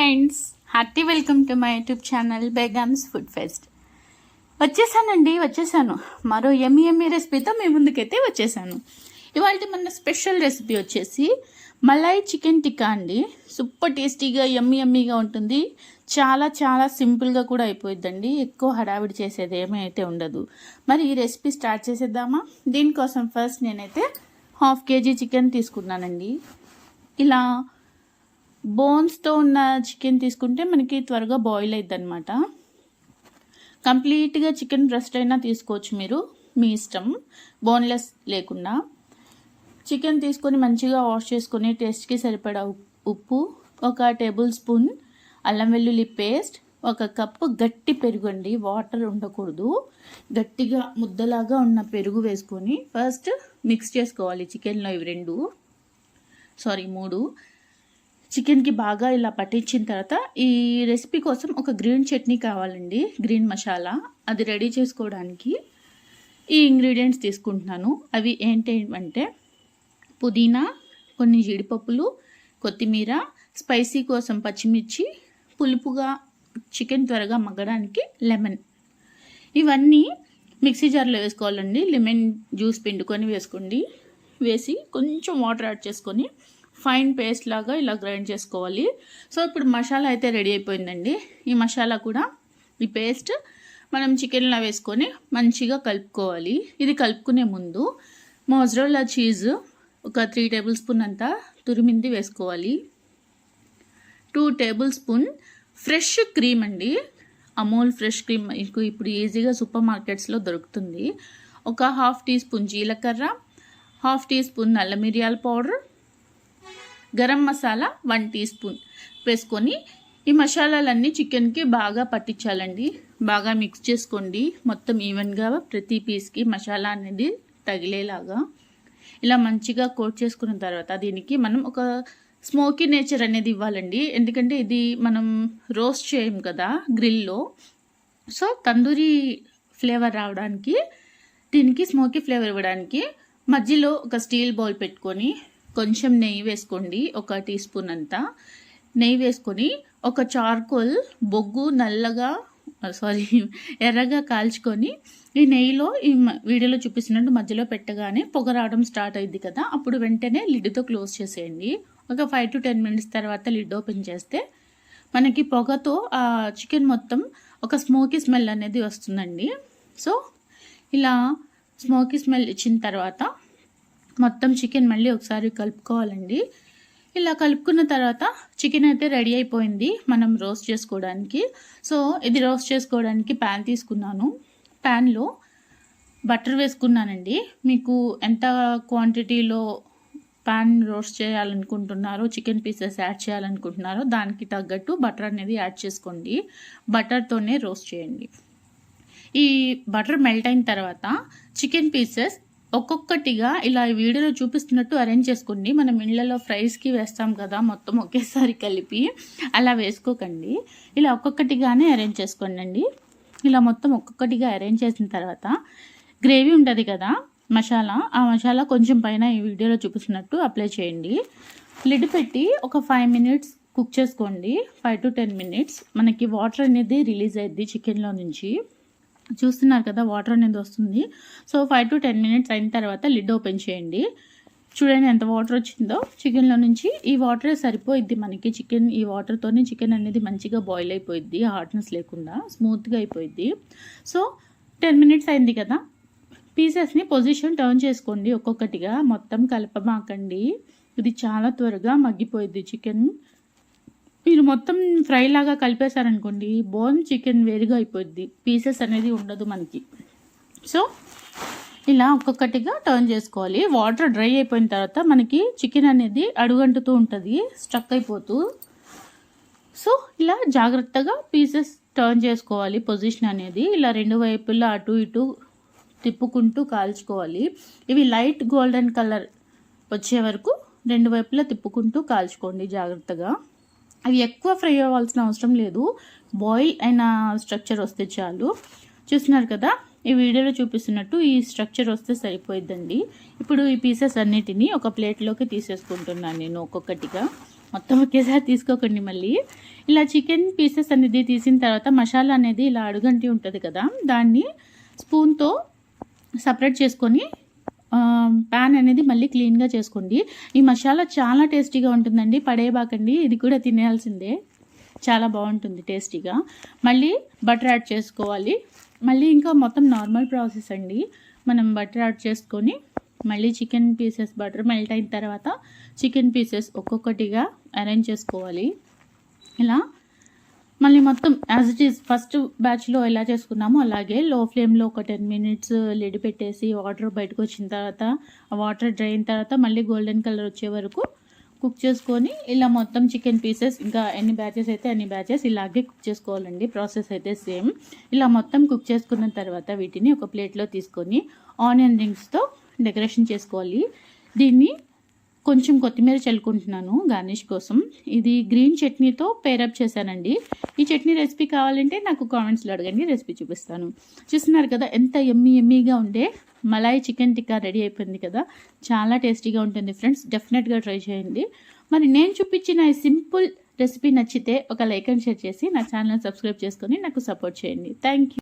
Friends hearty welcome to my YouTube channel Begum's food fest. వచ్చేసానండి వచ్చేసాను. మరో ఎమ్మి ఎమ్మి రెసిపీతో మీ ముందుకైతే వచ్చేసాను. ఇవాళ మన స్పెషల్ రెసిపీ వచ్చేసి మలై చికెన్ టిక్కా అండి. సూపర్ టేస్టీగా ఎమ్మి ఎమ్మిగా ఉంటుంది. చాలా చాలా సింపుల్గా కూడా అయిపోయిద్దండి. ఎక్కువ హడావిడి చేసేది ఏమీ అయితే ఉండదు. మరి ఈ రెసిపీ స్టార్ట్ చేసేద్దామా? దీనికోసం ఫస్ట్ నేనైతే హాఫ్ కేజీ చికెన్ తీసుకున్నానండి. ఇలా బోన్స్తో ఉన్న చికెన్ తీసుకుంటే మనకి త్వరగా బాయిల్ అవుతుంది అనమాట కంప్లీట్గా చికెన్ బ్రెస్ట్ అయినా తీసుకోవచ్చు మీరు మీ ఇష్టం. బోన్లెస్ లేకుండా. చికెన్ తీసుకొని మంచిగా వాష్ చేసుకొని టేస్ట్కి సరిపడా ఉప్- ఉప్పు ఒక టేబుల్ స్పూన్ అల్లం వెల్లుల్లి పేస్ట్ ఒక కప్పు గట్టి పెరుగు అండి వాటర్ ఉండకూడదు. గట్టిగా ముద్దలాగా ఉన్న పెరుగు వేసుకొని ఫస్ట్ మిక్స్ చేసుకోవాలి చికెన్లో ఇవి రెండు. సారీ మూడు. చికెన్కి బాగా ఇలా పట్టించిన తర్వాత ఈ రెసిపీ కోసం ఒక గ్రీన్ చట్నీ కావాలండి గ్రీన్ మసాలా. అది రెడీ చేసుకోవడానికి ఈ ఇంగ్రీడియంట్స్ తీసుకుంటున్నాను. అవి ఏంటంటే పుదీనా కొన్ని జీడిపప్పులు కొత్తిమీర స్పైసీ కోసం పచ్చిమిర్చి పులుపుగా చికెన్ త్వరగా మగ్గడానికి లెమన్. ఇవన్నీ మిక్సీ జార్లో వేసుకోవాలండి. లెమన్ జ్యూస్ పిండుకొని వేసుకోండి. వేసి కొంచెం వాటర్ యాడ్ చేసుకొని ఫైన్ పేస్ట్ లాగా ఇలా గ్రైండ్ చేసుకోవాలి. సో ఇప్పుడు మసాలా అయితే రెడీ అయిపోయిందండి. ఈ మసాలా కూడా ఈ పేస్ట్ మనం చికెన్లో వేసుకొని మంచిగా కలుపుకోవాలి. ఇది కలుపుకునే ముందు మోజరోలా చీజ్ ఒక త్రీ టేబుల్ స్పూన్ అంతా తురిమింది వేసుకోవాలి. Two tablespoon fresh cream అండి. అమూల్ ఫ్రెష్ క్రీమ్ మీకు ఇప్పుడు ఈజీగా సూపర్ మార్కెట్స్లో దొరుకుతుంది. ఒక హాఫ్ టీ స్పూన్ జీలకర్ర హాఫ్ టీ స్పూన్ నల్ల మిరియాల powder garam masala one teaspoon వేసుకొని ఈ మసాలాలన్నీ చికెన్కి బాగా పట్టించాలండి. బాగా మిక్స్ చేసుకోండి. మొత్తం ఈవెన్గా ప్రతి పీస్కి మసాలా అనేది తగిలేలాగా. ఇలా మంచిగా కోట్ చేసుకున్న తర్వాత దీనికి మనం ఒక స్మోకీ నేచర్ అనేది ఇవ్వాలండి. ఎందుకంటే ఇది మనం రోస్ట్ చేయం కదా గ్రిల్లో. సో తందూరి ఫ్లేవర్ రావడానికి దీనికి స్మోకీ ఫ్లేవర్ ఇవ్వడానికి మధ్యలో ఒక స్టీల్ బౌల్ పెట్టుకొని కొంచెం నెయ్యి వేసుకోండి ఒక టీ స్పూన్ అంతా. నెయ్యి వేసుకొని ఒక చార్కోల్ బొగ్గు నల్లగా సారీ ఎర్రగా కాల్చుకొని ఈ నెయ్యిలో ఈ వీడియోలో చూపిస్తున్నట్టు మధ్యలో పెట్టగానే పొగ రావడం స్టార్ట్ అయింది కదా అప్పుడు వెంటనే లిడ్తో క్లోజ్ చేసేయండి. ఒక ఫైవ్ టు టెన్ మినిట్స్ తర్వాత లిడ్ ఓపెన్ చేస్తే మనకి పొగతో ఆ చికెన్ మొత్తం ఒక స్మోకీ స్మెల్ అనేది వస్తుందండి. సో ఇలా స్మోకీ స్మెల్ ఇచ్చిన తర్వాత మొత్తం చికెన్ మళ్ళీ ఒకసారి కలుపుకోవాలండి. ఇలా కలుపుకున్న తర్వాత చికెన్ అయితే రెడీ అయిపోయింది మనం రోస్ట్ చేసుకోవడానికి. సో ఇది రోస్ట్ చేసుకోవడానికి ప్యాన్ తీసుకున్నాను. ప్యాన్లో బటర్ వేసుకున్నానండి. మీకు ఎంత క్వాంటిటీలో పాన్ రోస్ట్ చేయాలనుకుంటున్నారో చికెన్ పీసెస్ యాడ్ చేయాలనుకుంటున్నారో దానికి తగ్గట్టు బటర్ అనేది యాడ్ చేసుకోండి. బటర్తోనే రోస్ట్ చేయండి. ఈ బటర్ మెల్ట్ అయిన తర్వాత చికెన్ పీసెస్ ఒక్కొక్కటిగా ఇలా ఈ వీడియోలో చూపిస్తున్నట్టు అరేంజ్ చేసుకోండి. మనం ఇళ్ళలో ఫ్రైస్కి వేస్తాం కదా మొత్తం ఒకేసారి కలిపి అలా వేసుకోకండి. ఇలా ఒక్కొక్కటిగానే అరేంజ్ చేసుకోండి ఇలా మొత్తం ఒక్కొక్కటిగా అరేంజ్ చేసిన తర్వాత గ్రేవీ ఉంటుంది కదా మసాలా ఆ మసాలా కొంచెం పైన ఈ వీడియోలో చూపిస్తున్నట్టు అప్లై చేయండి. లిడ్ పెట్టి ఒక ఫైవ్ మినిట్స్ కుక్ చేసుకోండి. ఫైవ్ టు టెన్ మినిట్స్ మనకి వాటర్ అనేది రిలీజ్ అయ్యింది చికెన్లో నుంచి. చూస్తున్నారు కదా వాటర్ అనేది వస్తుంది. So five to ten minutes అయిన తర్వాత లిడ్ ఓపెన్ చేయండి. చూడండి ఎంత వాటర్ వచ్చిందో. చికెన్లో నుంచి ఈ వాటరే సరిపోయిద్ది మనకి. చికెన్ ఈ వాటర్తోనే చికెన్ అనేది మంచిగా బాయిల్ అయిపోయిద్ది. హార్డ్నెస్ లేకుండా స్మూత్గా అయిపోయిద్ది. సో టెన్ మినిట్స్ అయింది కదా. పీసెస్ని పొజిషన్ టర్న్ చేసుకోండి ఒక్కొక్కటిగా. మొత్తం కలపమాకండి. ఇది చాలా త్వరగా మగ్గిపోయిద్ది చికెన్ మీరు మొత్తం ఫ్రై లాగా కలిపేశారనుకోండి బోన్ చికెన్ వేరుగా అయిపోద్ది. పీసెస్ అనేది ఉండదు మనకి. సో ఇలా ఒక్కొక్కటిగా టర్న్ చేసుకోవాలి. వాటర్ డ్రై అయిపోయిన తర్వాత మనకి చికెన్ అనేది అడుగంటుతూ ఉంటుంది స్ట్రక్ అయిపోతూ. సో ఇలా జాగ్రత్తగా పీసెస్ టర్న్ చేసుకోవాలి పొజిషన్ అనేది. ఇలా రెండు వైపులా అటు ఇటు తిప్పుకుంటూ కాల్చుకోవాలి. ఇవి లైట్ గోల్డెన్ కలర్ వచ్చే వరకు రెండు వైపులా తిప్పుకుంటూ కాల్చుకోండి జాగ్రత్తగా. అవి ఎక్కువ ఫ్రై అవ్వాల్సిన అవసరం లేదు. బాయిల్ అయిన స్ట్రక్చర్ వస్తే చాలు. చూస్తున్నారు కదా ఈ వీడియోలో చూపిస్తున్నట్టు ఈ స్ట్రక్చర్ వస్తే సరిపోయిద్దండి. ఇప్పుడు ఈ పీసెస్ అన్నిటినీ ఒక ప్లేట్లోకి తీసేసుకుంటున్నాను నేను ఒక్కొక్కటిగా. మొత్తం ఒకేసారి తీసుకోకండి మళ్ళీ. ఇలా చికెన్ పీసెస్ అనేది తీసిన తర్వాత మసాలా అనేది ఇలా అడుగంటి ఉంటుంది కదా దాన్ని స్పూన్తో సపరేట్ చేసుకొని ప్యాన్ అనేది మళ్ళీ క్లీన్గా చేసుకోండి. ఈ మసాలా చాలా టేస్టీగా ఉంటుందండి. పడేయబాకండి. ఇది కూడా తినేయాల్సిందే. చాలా బాగుంటుంది టేస్టీగా మళ్ళీ బటర్ యాడ్ చేసుకోవాలి. మళ్ళీ ఇంకా మొత్తం నార్మల్ ప్రాసెస్ అండి. మనం బటర్ యాడ్ చేసుకొని మళ్ళీ చికెన్ పీసెస్ బటర్ మెల్ట్ అయిన తర్వాత చికెన్ పీసెస్ ఒక్కొక్కటిగా అరేంజ్ చేసుకోవాలి. ఇలా మళ్ళీ మొత్తం యాజ్ ఇట్ ఈస్ ఫస్ట్ బ్యాచ్లో ఎలా చేసుకున్నామో అలాగే లో ఫ్లేమ్లో ఒక టెన్ మినిట్స్ లిడ్ పెట్టేసి వాటర్ బయటకు వచ్చిన తర్వాత వాటర్ డ్రై అయిన తర్వాత మళ్ళీ గోల్డెన్ కలర్ వచ్చే వరకు కుక్ చేసుకొని ఇలా మొత్తం చికెన్ పీసెస్ ఇంకా ఎన్ని బ్యాచెస్ అయితే అన్ని బ్యాచెస్ ఇలాగే కుక్ చేసుకోవాలండి. ప్రాసెస్ అయితే సేమ్ ఇలా మొత్తం కుక్ చేసుకున్న తర్వాత వీటిని ఒక ప్లేట్లో తీసుకొని ఆనియన్ రింగ్స్తో డెకరేషన్ చేసుకోవాలి. దీన్ని కొంచెం కొత్తిమీర చల్లుకుంటున్నాను గార్నిష్ కోసం. ఇది గ్రీన్ చట్నీతో పేరప్ చేశానండి. ఈ చట్నీ రెసిపీ కావాలంటే నాకు కామెంట్స్లో అడగండి రెసిపీ చూపిస్తాను. చూస్తున్నారు కదా ఎంత ఎమ్మీ ఎమ్మీగా ఉండే మలాయి చికెన్ టిక్కా రెడీ అయిపోయింది కదా. చాలా టేస్టీగా ఉంటుంది ఫ్రెండ్స్ డెఫినెట్గా ట్రై చేయండి. మరి నేను చూపించిన ఈ సింపుల్ రెసిపీ నచ్చితే ఒక లైక్ అండ్ షేర్ చేసి నా ఛానల్ సబ్స్క్రైబ్ చేసుకొని నాకు సపోర్ట్ చేయండి. Thank you